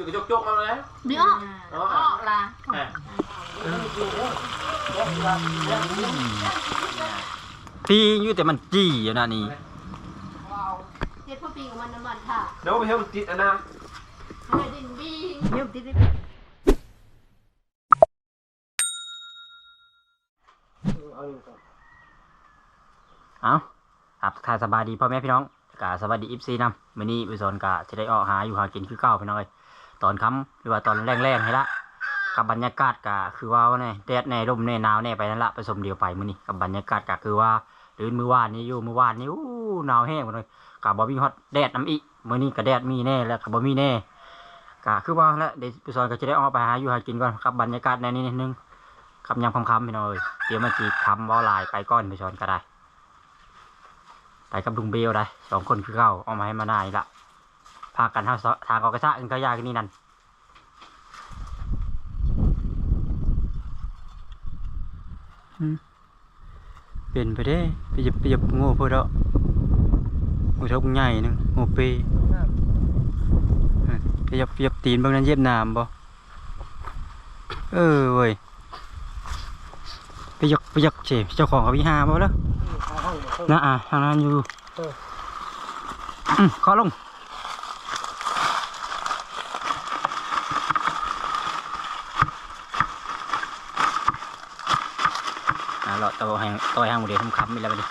จุกจุกจุกมาเลย đi ó อ๋อ ó là อะปีอยู่แต่มันจี้อยู่นะนี่ tiết phát pin của mình nó mặn thả เดี๋ยวไปเที่ยวติดอันนะ người đình bi nhiều tí đi เอาครับทายสบายดีพ่อแม่พี่น้องกาสวัสดีอิฟซีนำมื้อนี้ไปสอนกะจะได้ออกหาอยู่หากินคือเก่าพี่น้องเอ้ย ตอนค่ำหรือว่าตอนแรงๆให้ละกับบรรยากาศกะคือว่าแน่แดดแน่ลมแน่หนาวแน่ไปนั่นละผสมเดียวไปมื้อนี้กับบรรยากาศกะคือว่าเดินมื้อวานนี้อยู่มื้อวานนี้อู้หนาวแห้งหมดเลยกะบ่มีฮอตแดดน้ำอีมื้อนี้ก็แดดมีแน่แล้วก็บ่มีแน่กะคือว่าแล้วเดี๋ยวไปสอนก็จะได้ออกไปหาอยู่หากินก่อนกับบรรยากาศในนี้นิดนึงคำยำคำๆพี่น้องเอ้ยเดี๋ยวมาจีคำว่าลายไปก่อนไปสอนก็ได้ไปกับลุงเบลได้สองคนคือเขาเอามาให้มาหน้ละ พากันเท่าซะทางออกกระชะอึนก็ยากกันนี่นั่นอืมเป็นไปได้ไปหยิบไปหยิบโง่เพื่อเด้องูเท่าใหญ่หนึงโง่เปอืมไปหยิบไปหยิบตีนบางนั้นเย็บน้ำบ่เออเว้ยไปหยกไปหยกเฉเจ้าของเขาพิหาบ่แล้วนะอะทางนั้นอยู่อืมขอลง เราตัวแหงตัวแหงหมดเดียวคำๆมีอะไรบ้างดิ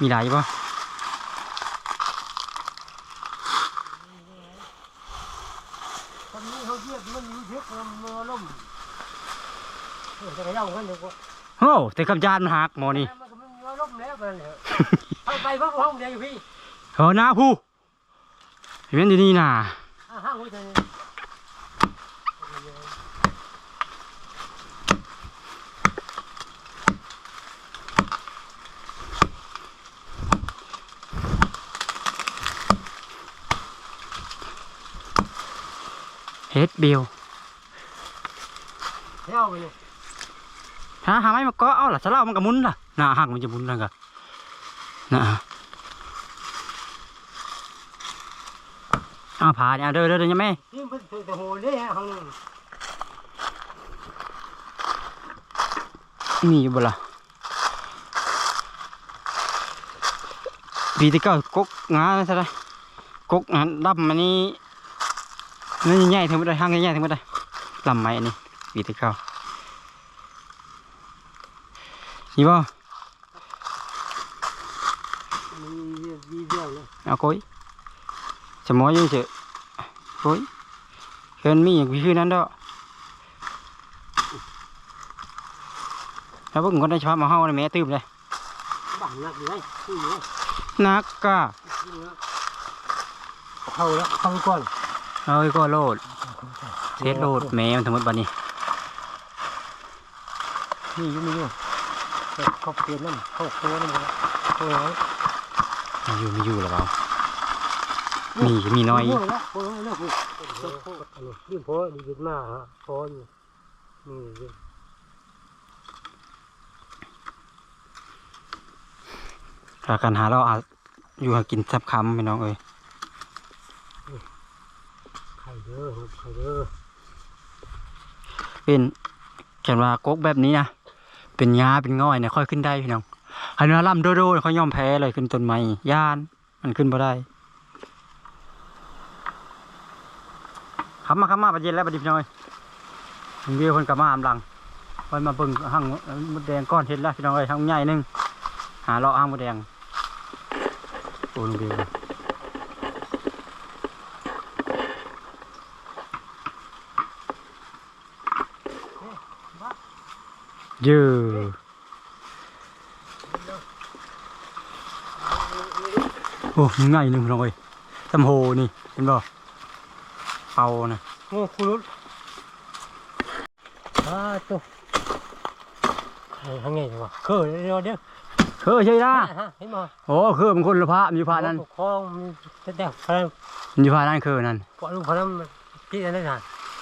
มีหลายอยู่ปะคนนี้เขาเรียกมันอยู่เทคมันล่มเออจะกระย่องกันเดี๋ยวก็โอ้แต่คำจานมันหักหมอนี่มันก็มันมีล่มแล้วกันเลยเอาไปเพิ่งห้องเดียวอยู่พี่เออหน้าผู้เห็นอยู่นี่น่ะ ห้างไว้เถอะ เฮ็ดเบลเที่ยวไปเลยหาหาไม้มาเก็เอาล่ะสะเล่ามันก็หมุนล่ะหน้าหักมันจะหมุนนั่นก็น่ะเอาผ่าเนี่ยเอาเด้อเด้อเด้อยังแม่ที่มันถือแต่โหเลยฮะห้องนึงมีอยู่บ่ล่ะปีที่เก้ากกงาซะได้กกงานดับมันนี่นี่ใหญ่ถึงบ่ได้ห้างใหญ่ถึงบ่ได้ลำไม้อันนี้ปีที่เก้านี่บ่มีมีเดียวเลยเอาโกยจะหมออยู่เฉยโกยเพิ่นมีอย่างคือนั้ นดอกแล้วเพิ่งคนได้ชอบมาเฮาในแม่ตื้มเลยบ้านนักอยู่ไหนที่อยู่ไหนนักกะ เข้าแล้วเข้าก่อนเอ้ยก็โลดเทสโลดแม่มันทั้งหมดบัดนี้นี่อยู่มีอยู่เขาเปลี่ยนนั่นเข้าตัวนั่นเลยเข้าแล้วมีอยู่มีอยู่หรือเปล่ามีมีน้อยโอ้ยแล้วโอ้ยแล้วนี่พอดีขึ้นมาฮะพออยู่นี่ถ้ากันหาเราอาจอยู่หากินซับคำพี่น้องเอ้ย ไข่ เด้อไข่เด้อเป็นแค่ว่ากกแบบนี้นะเป็นหญ้าเป็นง่อยเนี่ยค่อยขึ้นได้พี่น้องอันนี้ลำโดโดๆเขายอมแพ้เลยขึ้นต้นไม้ย่านมันขึ้นบ่ได้ขับมาขับมาประเย็นแล้วประดิบน้อยถึงเวีคนกลับมาอำลังคอยมาเบิ่งหั่งมดแดงก้อนเห็ดแล้วพี่น้องเอ้ยหั่งใหญ่หนึงหาเลาะหั่งมดแดงโอ้ลุงเบียว ยอะโอ้ง่ายหนึ่งพี่น้องเอ้ยตำโหนี่เห็นบ่เป่านะโอ้คุณรุดอ่าตัวทำไงดีวะเคยเดี๋ยวเดี๋ยวเคยใช่ละเห็นบ่โอ้คือมันคนละพระมันอยู่พระนั้นคลองมีแต่แต่พนันมันอยู่พระนั้นคือนั่นปล่อยลูกพนันที่นั่นน่ะ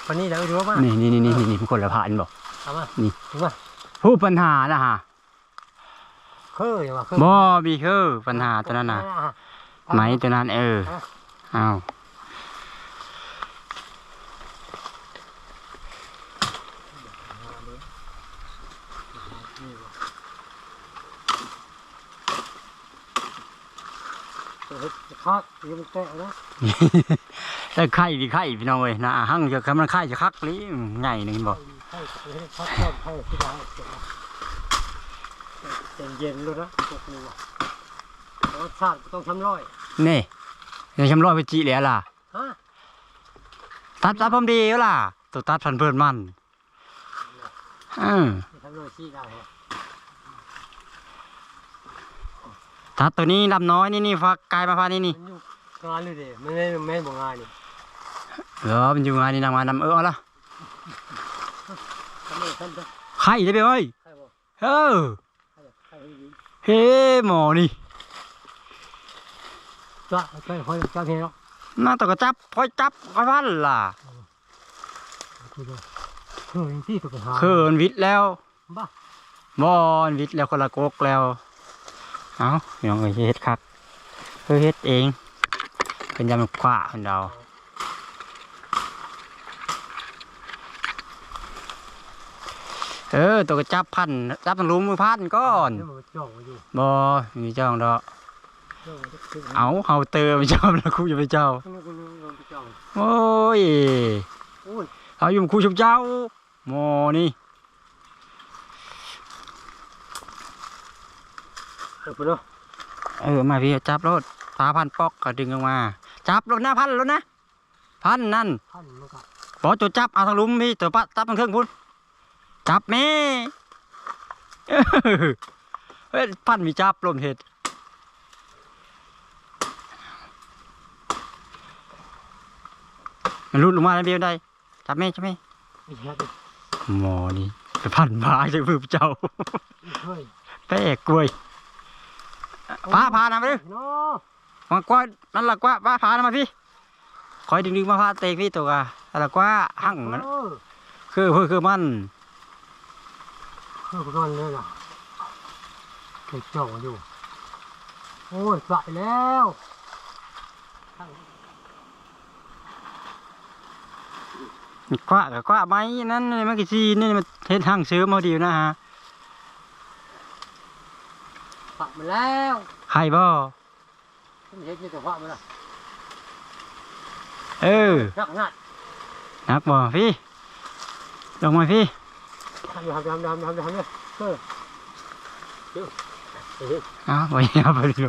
วันนี้เราดูว่านี่นี่นี่นี่นี่มันคนละพระนี่บอกเอามานี่ถูกป่ะ ผู้ปัญหานะฮะเคยว่ะเคยบ่มีคือปัญหาตัวนั้นน่ะไหมตัวนั้นเออเอาเฮ็ดคักยังมันแตะนะแล้วไข่พี่ไข่พี่น้องเว้ยนะหั่งจะคำมันไข่จะคักลิใหญ่หนึ่งบอก ให้เฮ็ดคักต้มให้ที่ได้เย็นเย็นเลยนะพวกนี้รสชาติต้องทำร้อยนี่ยังช้ำร้อยไปจีแล้วล่ะตัดตัดพร้อมดีแล้วล่ะตัวตัดพันเพิ่นมันอืมทำร้อยชี้ได้ฮะตัดตัวนี้ลำน้อยนี่นี่ฟักกายมาพานี่นี่มันอยู่งานเลยเด้ไม่แม่นแม่นบ่งานนี่เออมันอยู่งานนี่นำมานำเออละ ทำไมทำจ้ะไข่ได้ไปเว้ยใครบอกเออใครใครให้ดีเฮ้หมอนี่จ้ะใครคอยจ้ะเห็นเนาะน่าตวก็จับพอยจับพอยพันล่ะคือว่าคือที่ตัวกระหาเขินวิทย์แล้วบ้าบอนวิทย์แล้วคนละกกแล้วเอาพี่น้องเอ้ยเฮ็ดครับเพื่อเฮ็ดเองเป็นยำขวาคนเรา เออ ตัวก็จับพันจับต้องรู้มือพันก่อนเดี๋ยวมันจ้องไว้อยู่บอมีเจ้าดอกจ้องไว้จะขึ้นเอาเฮาเติมเจ้าแล้วครูจะไปเจ้าข้างนอกข้างนอกลงไปจ้องโอ้ยโอ้ยเอาอยู่ครูชุบเจ้าโมนี่เดี๋ยวไปเนาะเออมาพี่จับรถตาพันปอกก็ดึงออกมา จับรถหน้าพันรถนะ พันนั่นพันมันก็ปอตัวจับเอาทางหลุมพี่ตัวปะจับทางเครื่องพุ่น จับแม่เออเฮ้ยพันมีจับลมเห็ดมันรุดลงมาแล้วเบี้ยวได้ จับแม่จับแม่ไม่ใช่ดิหมอนี่ไปพันบาจากมือเจ้าเฮ้ยแป้กล้วยพาพานะมาดิเนาะมากว่านั่นละกว่าพาพานะมาพี่คอยดึงดึงมาพาเตะพี่ตัวกะนั่นละกว่าหั่งมันเออคือคือคือมัน เพื่อนนอนเลยล่ะไปจ้องอยู่ โอ้ยสายแล้วกว่ากับกว่าไม้นั่นนี่มันกี่ซีนี่มันเฮ็ดหั่งซื้อมาดีนะฮะฝักมาแล้วใครบ่ผมเห็นนี่แต่ฝักมาล้วเออนักนัดนักบ่พี่ลงมาพี่ ทำทำทำทำทำทำเลยเออเดี๋ยวเฮ้ยเอาไปเอาไปดู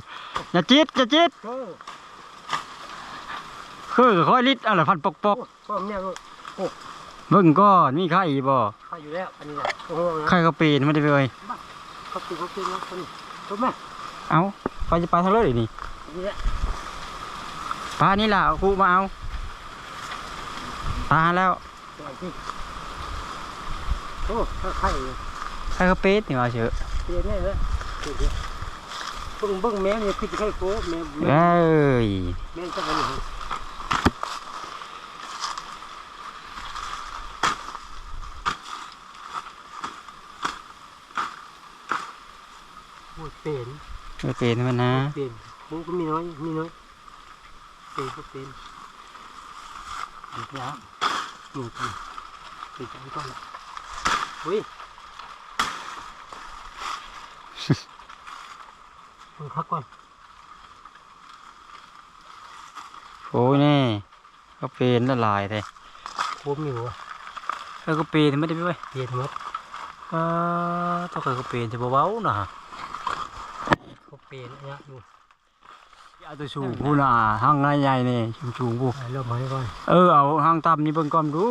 อย่าจิตอย่าจิตเออคือค่อยลิดอะไรพันปกปกพ่อแม่ก็เบิ่งก่อนมีไข่บ่ข้าอยู่แล้วอันนี้แหละโอ้โหนะไข่ก็ปีนไม่ได้ไปเลยเขาตีเขาตีนะคนนี้รู้ไหมเอาไปจะไปทางเลยนี่นี่แหละปลานี่ล่ะเอาครูมาเอาปลาแล้วตัวที่ โอ้ข้าไข่ไข่ก็เป็ดนี่ว่าเฉอะเตี้ยแน่เลยเดี๋ยวเบิ่งเบิ่งแม่เนี่ยคือจะไข่โก้แม่แม่เอ้ยแม่จะไปไหนโอ้ยเป็นไม่เป็นมันนะเป็นมึงก็มีน้อยมีน้อยเป็นก็เป็นอีกแล้วหนึ่งทีติดใจก่อนละ อุ้ยมึงพักก่อนโอ้ยแน่ก็เป็นละลายเลยโคมอยู่อะไข่ก็เป็นไม่ได้ไปเว้ยเปลี่ยนหมดเออต้องไข่ก็เป็นจะเบาๆนะเขาเปลี่ยนเนี่ยอยู่เอาตัวสูงพูน่ะห้างใหญ่ๆนี่สูงสูงๆพูเริ่มมาให้ก่อนเออเอาห้างต่ำนี่เบิ่งก่อนดู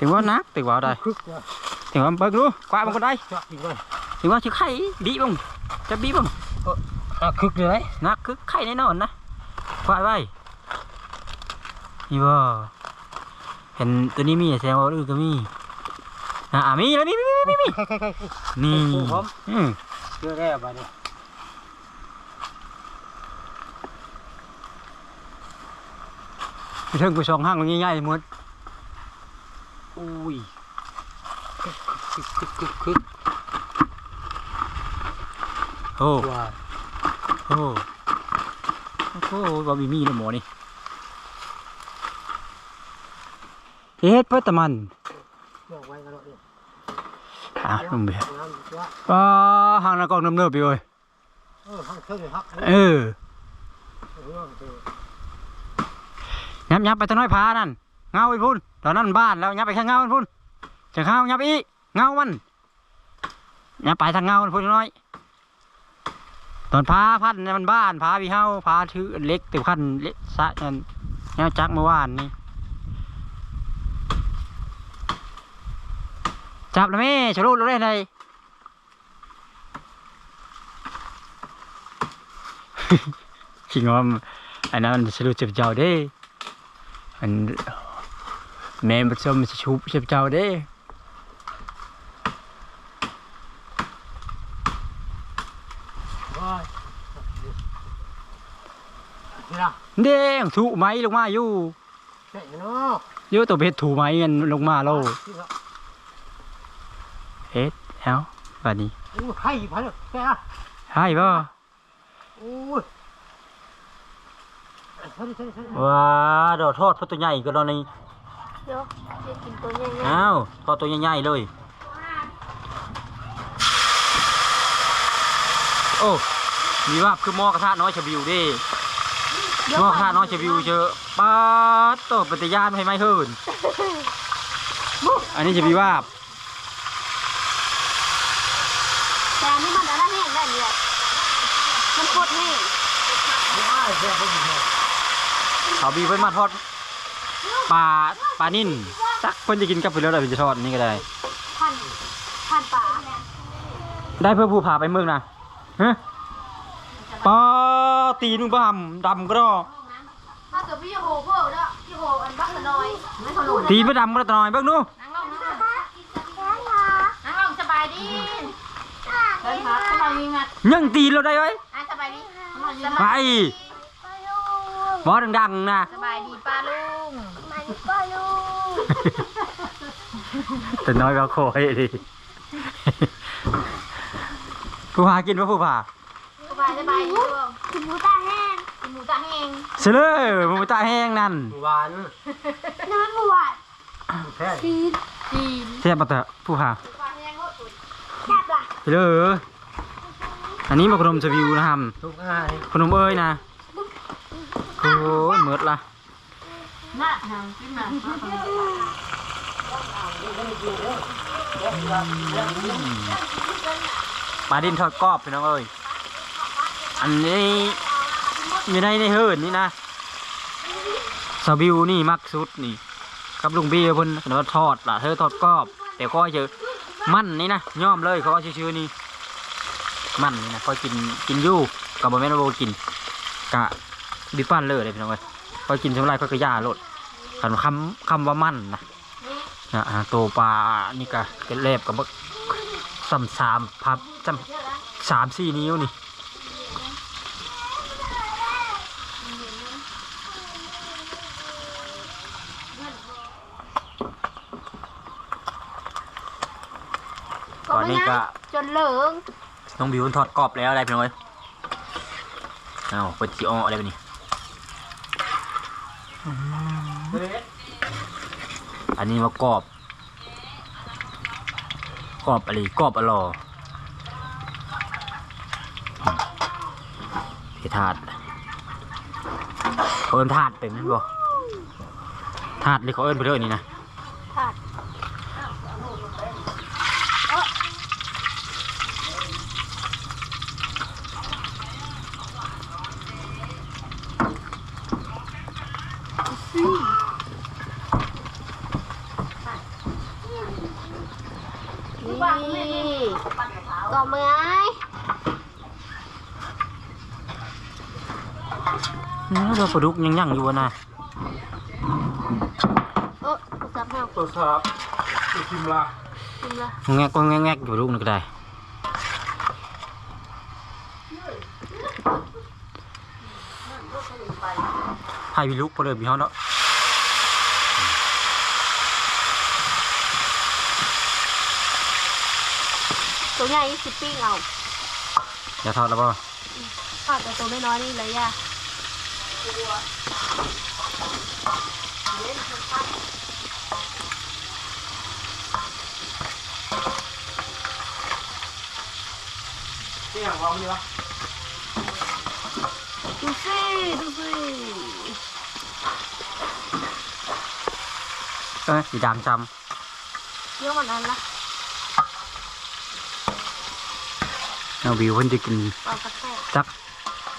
ถึงว่านักถึงว่าได้คึกเนี่ยถึงว่าเบิ่งดูกว่ามันก็ได้จะอีกก่อนถึงว่าชื่อไข่บีบังจะบีบังอะคึกเลยนักคือไข่แน่นอนนะกว่าไว้นี่บ่เห็นตัวนี้มีแสดงว่าอื่นก็มีอะมีแล้วมีมีมีมีใครใครใครนี่โอ้โหอืมเชื่อแล้วไปเนี่ยไปถึงไปสองห้างมันง่ายๆหมด อุ้ยคึกคึกคึกคึกโอ้ว่าโอ้โอ้บะหมี่มีนะหมอนี่เฮ็ดเพื่อตะมันอะนุ่มเบียน้ำตัวก็ห่างนะกองน้ำเนิบไปเว้ยเออยับยับไปทางน้อยพานั่นเงาไปพุ่น ตอนนั้นบ้านแล้วยับไปข้างเงามันพุ่นจะเงายับอีเงามันยับไปทางเงามันพุ่นน้อย ตอนพาพันเนี่ยมันบ้านพาพี่เฮาพาถือเล็กติวขั้นเล็กสะนั่นแนวจักเมื่อวานนี่จับแล้วแม่ฉลุรู้ได้ไงคิงว่าอันนั้นมันฉลุเจ็บเจ้าเด้อัน แม่มันชมมันสิชุบเจ็บเจ้าเด้ว้ายนี่ล่ะเด้งถูไม้ลงมาอยู่ใช่เนาะอยู่ตัวเพชรถูไม้กันลงมาโลนี่ล่ะเฮ็ดเอ้าบัดนี้โอ้ยให้พันเลยแกอะใช่ป่ะโอ้ยใช่ใช่ใช่ว้าดอกทอดพอตัวใหญ่ก็ตอนนี้ เดี๋ยวจะกินตัวใหญ่อ้าวทอดตัวใหญ่ๆเลย โอ้ มีว่าคือหม้อกระทะน้อยชะบิวเด้หม้อกระทะน้อยชะบิวเจอป๊าดโตปฏิญาณให้ไม่เฮินอันนี้ชะบิวว่าบแต่อันนี่มันอะไรแห้งได้เนี่ยมันโคตรแห้งว้ายแกเขาอยู่เนี่ยเขาบีเพิ่นมาทอดปลา ปลานิ่นจักเพิ่นจะกินกับเพิ่นแล้วได้เพิ่นจะทอดนี่ก็ได้ พันพันป่าได้เพื่อผู้พาไปเมืองนะฮะปลาตีนุ่งบำดำก็รอถ้าเกิดพี่โฮเพิ่มแล้วพี่โฮอันบักละน้อยไม่เขาหลุดตีไปดำก็ตะหน่อยเบิ่งดูนั่งลงนั่งลงนั่งลงสบายดีเดินพักสบายดีงัดยังตีเราได้ไว้อะสบายดีสไป บายบอดังๆนะสบายดีป้าลุงแต่น้อยก็โคยดิผู้พากินปะผู้พาสบายสบายดีกินหมูตาแห้งกินหมูตาแห้งเสยเลยหมูตาแห้งนั่นหวานน้ำหวานแท้จีนจีนเทียบปะเถอะผู้พาปลาแห้งก็ตุ๋นแซ่บล่ะไปเลยอันนี้มาขนมสวิวนะครับทุกง่ายขนมเอ้ยนะโอ้ยเหมือดละน่าหางขึ้นมาปลาดินทอดกรอบพี่น้องเอ้ยอันนี้อยู่ในในเฮิร์นนี่นะสวิวนี่มักสุดนี่กับลุงบี้เพิ่นเพิ่นว่าทอดล่ะเธอทอดกรอบ แต่ก็เจอมันนี่นะย่อมเลยเขาว่าชื่อๆนี่ มันนี่นะก็กินกินอยู่กับบะแม่นว่าบ่กินกะ บิปั้นเลยเลยพี่น้องเอ้ยก็กินสำไรก็กระยาโลดคันคำคำว่ามันนะนะอ่าโตปลานี่กะเป็นเล็บกับบักซ้ำสามพับซ้ำสามสี่นิ้วนี่ตอนนี้ก็จนเหลืองน้องบิวทอดกรอบแล้วอะไรพี่น้องเอ้ยเอาเปิดจีอออะไรไปนี่ อันนี้มากรอบ กรอบอะไรกรอบอร่อยเทถาดเขาเอิ้นถาดเป็นไหมบ่ถาดเลยเขาเอิ้นไปเรื่อยนี่นะ ถาด นี่ต่อมือไอ้ นี่เรา ปลาดุกยังยั่งอยู่อะนะเออสับแห้วตัวครับชิมละกินละแงกก็แงกแงกอยู่ลูกนึงก็ได้ให้พี่ลูกพอเลยพี่เขาเนาะตัวใหญ่สิปิ้งเอาอย่าทอดแล้วป่ะเอาแต่ตัวน้อยๆนี่เลยย่า นี่อย่างวางนี่วะดูสิดูสิเอ้ยสีดำจเยอะกว่านั้นละำเอาวิวเพิ่นจะกินเอากระแทกจัก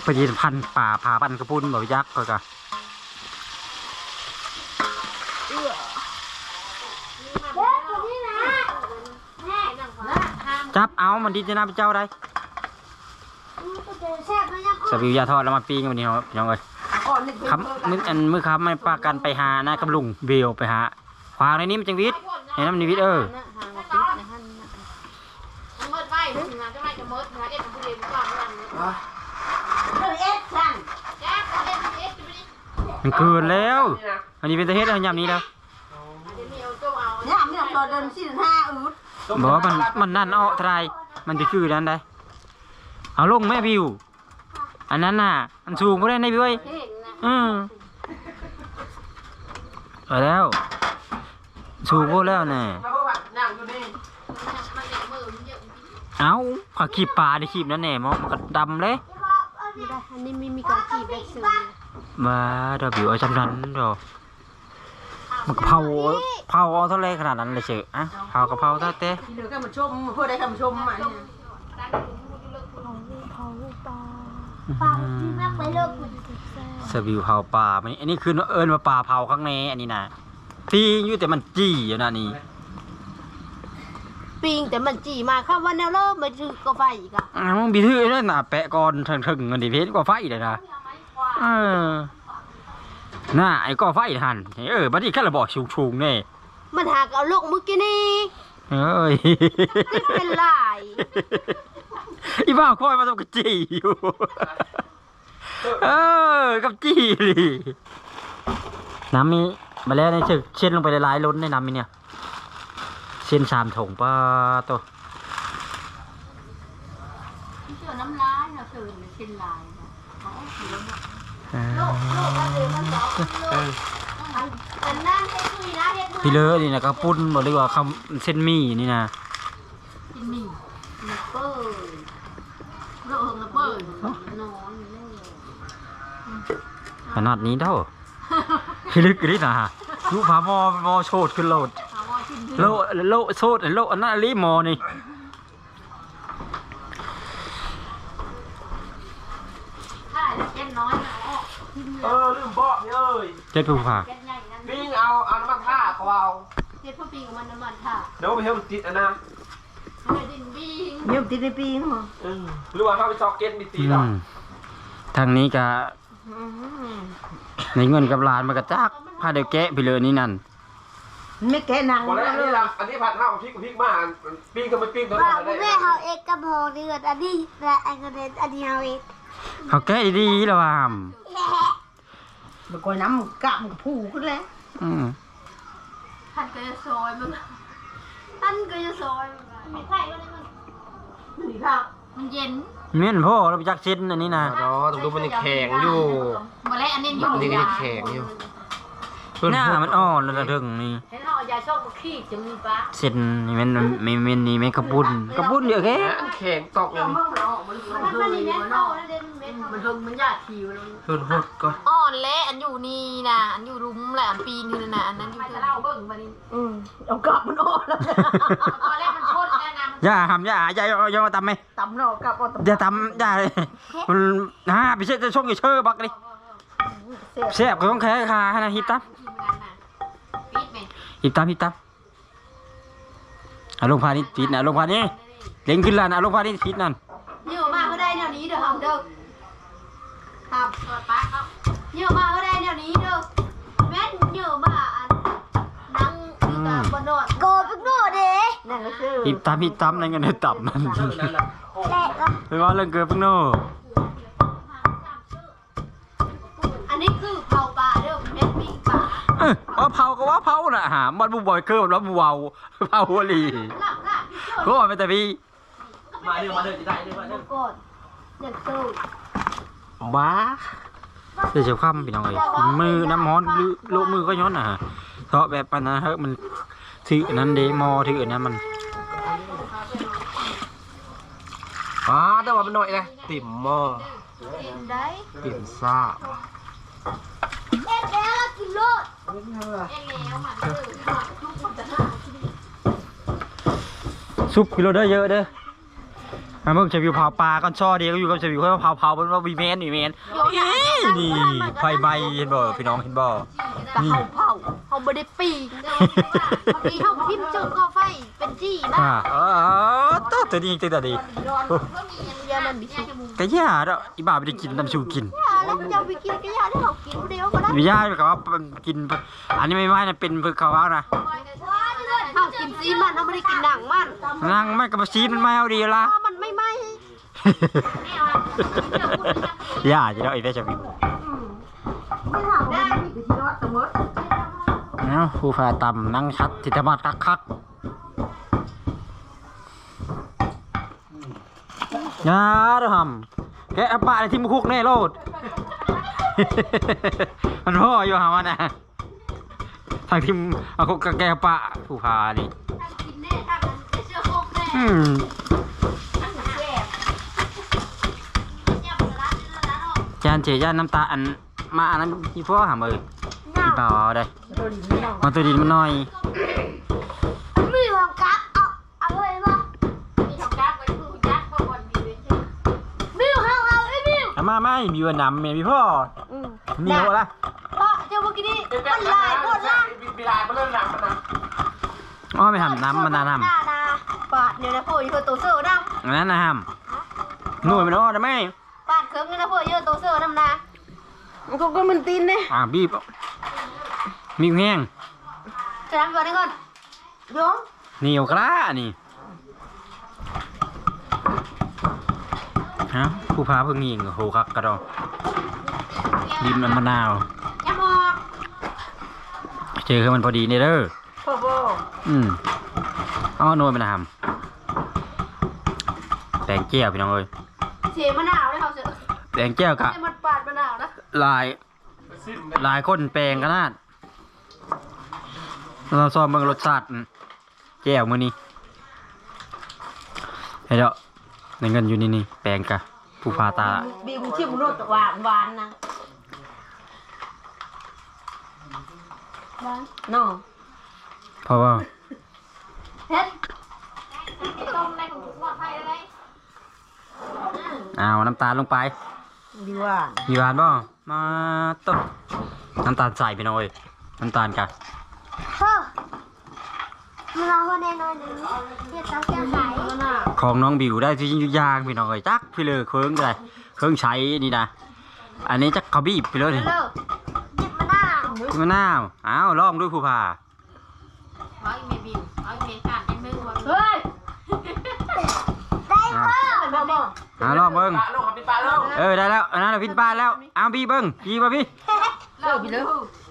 ผลิตภัณฑ์ป่าผาปันกระปุ้นบ่ยักษ์ก็กะจับเอามันดีจะน่าเป็นเจ้าได้สวิวยาทอดแล้วมาปิ้งวันนี้เนาะพี่น้องเอ้ยคำมื้ออันมือครับไม่ปากันไปหานะกับลุงเบลไปหาควางในนี้มันจังวิทย์ในน้ำนิวิทย์เออเมันเกินแล้วนี่นะอันนี้เป็นตะเฮ็ดเอายามนี้แล้วเดี๋ยวมีเอาตัวเอาเนี่ยมีตัวเดินสี่ห้าอืดบอกว่ามันมันนั่นเอาทรายมันจะคือนั้นได้เอาลงแม่วิว อันนั้นน่ะ อันสูงบ่ได้ในวิวเอ้ยเห็นนะอืมเอาแล้ว สูบแล้วแน่ถ้าพวกแบบนั่งอยู่นี่มันเด็กมือมันเยอะเอาผักขีบปลาได้ขีบนั่นแน่มองมันก็ดำเลยไม่ได้อันนี้มีมีการขีดแบบซื้อ มาดอกบิวเอาจำนั้นดอกมันก็เผาเผาเอาเท่าไรขนาดนั้นเลยเชอะอะเผากะเพราเท่าเต้เดี๋ยวก็มาชมเพื่อได้คำชมมาเนี่ยสบิวเผาปลามันอันนี้คือเอิญว่าปลาเผาข้างในอันนี้นะพี่อยู่แต่มันจี้อยู่นะนี่ปิงแต่มันจีมาข้ามวันแนวเริ่มมาจือก็ไฟอีกอะอ้าวบีทื่อนั่นน่ะแปะก่อนถึงๆเงินดิเพชรกว่าไฟเลยนะเออน่าไอ้ก่อไฟหันเออบัดนี้แค่ระบอกชูงๆเนี่ยมันหากเอาลูกเมื่อกี้นี่เอ้ยนี่เป็นลายอีบ้าคอยมาต้องกระจีอยู่เออกับจีเลยน้ำมีมาแล้วในเชิงเช่นลงไปหลายๆล้นในน้ำมีเนี่ยเช่นสามถงป้าตัวเชื่อน้ำลายนะคือเป็นลายนะ อ่าอันนั้นให้คุยนะเฮ็ดมือพี่เลอะนี่นะก็ปุ้นบอกเลยว่าคำเส้นหมี่นี่นะกินหมี่เปิดโลหะเปิดนอนเลยขนาดนี้เท่าพี่ลึกอีกนิดนะฮะลูกพามอมอโชดขึ้นโลดถามว่ากินดีโลโลโชดโลอันนั้นอลิมอนี่ ถ้าเจ็ดน้อยนะอ๋อ เออลืมบอกนี่เอ้ยเจ็ดผู้ผ่าเจ็ดใหญ่นั่นปิ้งเอาเอาน้ำมันท่าเขาเอาเจ็ดพ่อปีกับมันน้ำมันค่ะเดี๋ยวไปเที่ยวติดอันนะเฮ้ยดินบิงเดี๋ยวติดในปีนเหรอเออหรือว่าเข้าไปซอกเก็ตมีตีอืหรอมทางนี้ก็ในเงินกับหลานมันก็จักพาเดี๋ยวแกะพี่เลอนี่นั่นไม่แกะหนังบอกแล้วอันนี้ละอันนี้ผัดข้าวกับพริกกับพริกมาอันปิ้งก็ไม่ปิ้งตัวว่านั้นคุณแม่เขาเอกกับพองเดือดอันนี้และอันก็เด็ดอันนี้เขาเอก เขาแกะดีๆแล้วว่ามมันก็น้ำกะมันผูขึ้นแล้วอืมท่านก็จะซอยมันท่านก็จะซอยมีไข่ก็ได้มันนี่ครับมันเย็นเม่นพ่อเราไปจักเช็ดอันนี้นะ อ๋อต้องดูมันแข็งอยู่ มาแล้วอันนี้อยู่อันนี้ก็แข็งอยู่ หน้ามันอ่อนแล้วละถึงนี่เห็นเขาเอายาชอบมาขี้จะมีปะเส้นนี่แมันไม่เม่นนี่แม่นกระปุ้นกระปุ้นเยอะแค่อันแข็งตอกเลยมันมันนี่แม่เข้าแล้วเด่นเม็ดมันเฮิงมันยาทีมันเพิ่นหดก่อนอ่อนและอันอยู่นี่นะอันอยู่รุมแหละอันปีนอยู่นั่นน่ะอันนั้นอยู่เธอเล่าเบิ่งมานี่อืมเอากลับมันอ่อนแล้วตอนแรกมันโคตรแนะนำอย่าทำอย่าอย่าอย่าอย่ามาตำไหมตำนอกกลับเอาตำอย่าตำอย่าเลยมันฮ่าไปเช็ดจะช่องอย่าเชื่อบักดิเสียบแซ่บก็ต้องแค่คาให้นะฮิตตับปีดไหม ฮิตตับฮิตตับเอาลงพานี่ปิดนะลงพานี่เล็งขึ้นแล้วนะเอาลงพานี่ปิดนั่นเยอะมากก็ได้แนวนี้เด้อครับเด้อครับตัวป้าเขาเยอะมากก็ได้แนวนี้เด้อแม่นเยอะมากอันนั่งที่ตาบนนอนโกเป็นโน่เด้นั่นก็คือฮิตตับฮิตตับนั่นกันในตับมันแหละก็ไปว่าเรื่องเกิดพึ่งโน่ ว่าเผาก็ว่าเผาน่ะหามันบูบอยเกิร์มันว่าบูเวาเผาหัวลีก็ว่าไปแต่พี่มาเด้อมาเด้อจะได้เด้อมาเด้อก่อนอยากสู้บ้าเดี๋ยวเชียวค่ำพี่น้องเอ้ยมือน้ำฮ้อนหรือโลกมือก็ย้อนน่ะเพราะแบบปันนั้นเฮ้ยมันถือนั้นเดมอถือนั้นมันอ่าแต่ว่ามันหน่อยนะติ่มมอกินได้ติ่มซ่าเอ็ดแล้วกินโลด ซุปกิโลได้เยอะเด้อ มาเบิ่งจะวิวเผาปลาก่อนช่อเดียวก็อยู่กับจะวิวเขาเผาเผาเป็นว่าวีเมนวีเมนอีนี่ไฟไหม้เห็นบ่พี่น้องเห็นบ่กะเฮาเผาเฮาบ่ได้ปีกบางทีเฮาทิ่มจุดก็ไฟเป็นจี้นะอ่าเออตัวตัวนี้ตัวดียามันบิชิกะย่าเด้ออีบ้าไม่ได้กินน้ำชูกินแล้วจะไปกินก็อยากได้เขากินเดียวก็ได้วิญญาณกับว่ากิน อันนี้ไม่ไหม้นะเป็นเพื่อเขาว่านะเฮากินซีมันเฮาบ่ได้กินหนังมันนั่งไม่กับมาซีมันไม่เอาดีละเพรา ย่าจะได้ไอ้เด้ชวินได้ไปที่รถสมมุติเนาะผู้พาตำนั่งชัดทิฏฐมาคักคักๆย่าเด้อหำแกเอาปะในที่มุคุกแน่โลด มันพ่ออยู่หามันนะทางทีมเอาคุกกับแกปะผู้พานี่กินแน่ถ้ามันเชื่อโคกแน่อืม จานเจียนน้ำตาอันมาอันนั้นพี่พ่อหามือพี่เปล่าเอาได้มาตัวดินมันหน่อยมีของกั๊กเอาเอาไว้ป่ะมีทองกักไว้คือยักษ์บ่บ่มีเว้ยมิวเอาเอาไอ้มิวเอามาไม่มีวันนำเมียพี่พ่อเหนียวละเพราะเจ้าเมื่อกี้นี่มันลายหมดละเวลามันเริ่มหนักมันนะอ้อไม่ทำน้ำมันนานนานาปาดเนี่ยนะพ่ออยู่ตัวเสือดำอันนั้นนะฮัมหน่วยมันอ้อได้ไหมำปาด เครื่อเยนะพ่อเยอะตัวเสือดำนะมันก็ก็มันตีนเด้อ่าบีบมีแห้งจะทำก่อนนี่ก่อนโยมเหนียวกล้านี่ฮะผู้พาเพิ่งยิงโหคักกระดองดินมันมะนาวย่ามอกเจอคือมันพอดีเนี่ยเด้อพ่ออืมอ๋อนวยมันนะฮัมแตงเจียวพี่น้องเอ้ยเสียมะนาว แตงเจียวกะให้มันปาดมะนาวนะลายลายคนแปลงขนาดเราซ้อมเบิ่งรสชาติอืมแก้วมื้อนี้เฮ้ยเด้อในเงินอยู่นี่นี่แปลงกะผู้พาตาบีมชิมรสหวานหวานนะน้องเพราะว่าเฮ็ดต้มในของหม้อไฟอะไรเอาน้ำตาลลงไป ดีว่ามีหวานบ่มาต้มน้ำตาลใส่ไปหน่อยน้ำตาลกะเฮ้อมันเอาคนแน่นอนหนึ่งเดี๋ยวต้องแก้ไขมะนาวของน้องบิวได้ที่ยุยางพี่น้องเอ้ยจักพี่เลยเครื่องได้เครื่องใช้นี่นะอันนี้จักเขาบีบไปเลยนี่เลิกหยิบมะนาวมะนาวอ้าวลองด้วยผู้พาร้อยเมบินร้อยเมกัดในมือวะเฮ้ยได้เพิ่มบ่บ่ อ้าวลองเบิ้งปลาลูกเป็นปลาลูกเออได้แล้วอันนั้นเราพินป้านแล้วเอาพี่เบิ้งพี่มาพี่เลิกไปเลย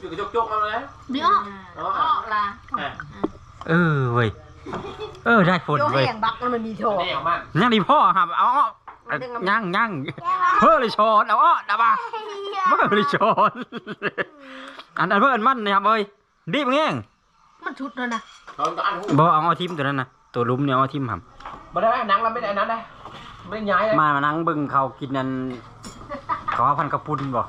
อยู่กับจกๆมาเลยเดี๋ยวอ้อล่ะเออเว้ยเออได้ผลโยเว้ยแห่งบักมันมีโถนี่ออกมายังดีพ่อครับเอาอ้อเอายังยังเพื่อเลยชอนเอาอ้อดับมาเพื่อเลยชอนอันอันเพื่อนมันนะครับเอ้ยดีบเงี้ยงมันชุดแล้วนะตอนอันหูบอเอาเอาทิมตัวนั้นนะตัวลุ้มเนี่ยเอาทิมครับมาได้หนังเราไม่ได้นั้นได้ ไม่ย้ายเลยมามานั่งเบิ่งเขากินนันเขาเอาพันกระปุนบ่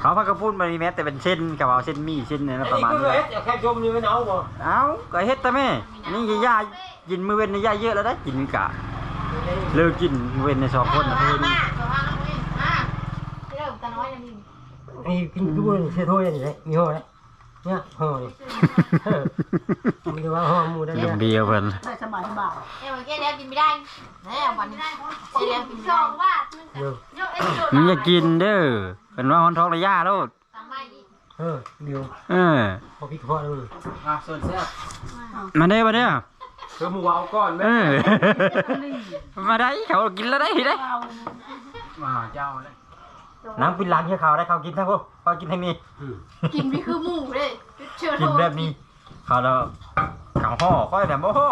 เขาพันกระปุนมันมีแม้แต่เป็นเส้นกับเอาเส้นมีเส้นเนี่ยนะประมาณนี้นี้เลยแค่ชมนี่ไม่เอาบ่เอาก็เฮ็ดแต่แม่นี่ย่ากินมือเว้นนี่ย่าเยอะแล้วได้กินกะเลิกกินมือเว้นในสองคนนะเพิ่นมาตัวห้างเลยมาเริ่มตาน้อยยังมีนี่กินทุกคนเสียถ้วยนี่เลยมีห่อเล ยเนี่ยห่อนี่มันจะว่าห่อหมูได้เดียวเดียวเพิ่นสบายสบายเอ้ยวันแค่แล้วกินไม่ได้แน่วันนี้เจ๊แล้วกินไม่สได้องว่าเดี๋ยวโยเอ้ยโยมึงอย่ากินเด้อเป็นว่าฮอนท้องระยะโลดทำไมดิเออเดี๋ยวเออพอพี่พ่อแล้วอะส่วนแซ่บมาเด้อมาเด้อเธอหมูเอาก่อนไหมเออมาได้เขากินแล้วได้ได้มาเจ้าเลย น้ำปินหลังให้เขาได้เขากินทั้งพวกเขากินทั้งนี้ กินนี่คือหมูเลยเชื่อกินแบบนี้เขาแล้วเขาห่อค่อยแต่บ่ห่อ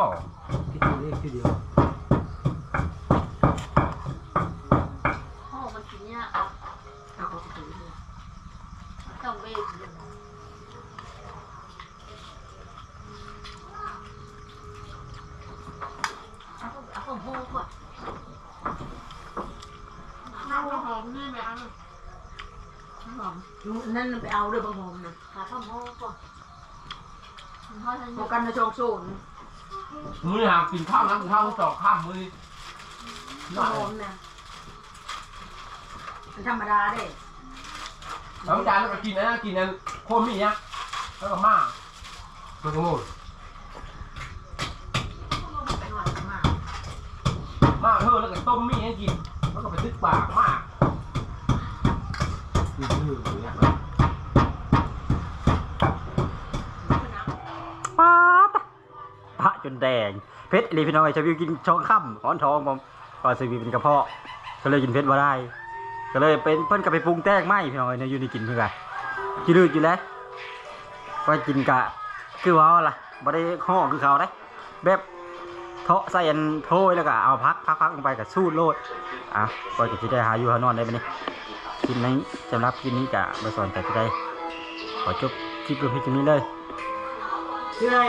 พี่ตัวเล็กทีเดียว โมกันนะโจกโซนมือหากินข้าวน้ำกินข้าวสองข้ามมือบางหอมนะมันธรรมดาเด้แล้วจานแล้วก็กินนะกินนั้นโคมมี่เนี่ยแล้วก็มาตัวงูไปหน่อยมากมาเธอแล้วก็ต้มมี่ให้กินแล้วก็ไปตึกปากมากดื้อๆเนี่ยป๊าดพระ จนแดงเพชรรีพี่น้องไอ้ชาวิวกินช่องค่ำหอนทองผมก็สวีเป็นกระเพาะก็เลยกินเพชรมาได้ ก็เลยเป็นเพิ่นก็ไปปรุงแต้งไหมพี่น้องไอ้เนี่ยอยู่ในกินเพื่อนกันกินลืดอยู่แล้วว่ากินกะคือว่าล่ะบ่ได้ห่อคือเขาได้แบบเทาะใส่อันโถยแล้วก็เอาพักพักพักลงไปกับสู้โลดอะก็จะสิได้หาอยู่หานอนได้บัดนี้กินนี้สำหรับกินนี้กะบ่สอนแต่จะได้ขอจบคลิปลงเพียงเท่นี้เลยคืออะไร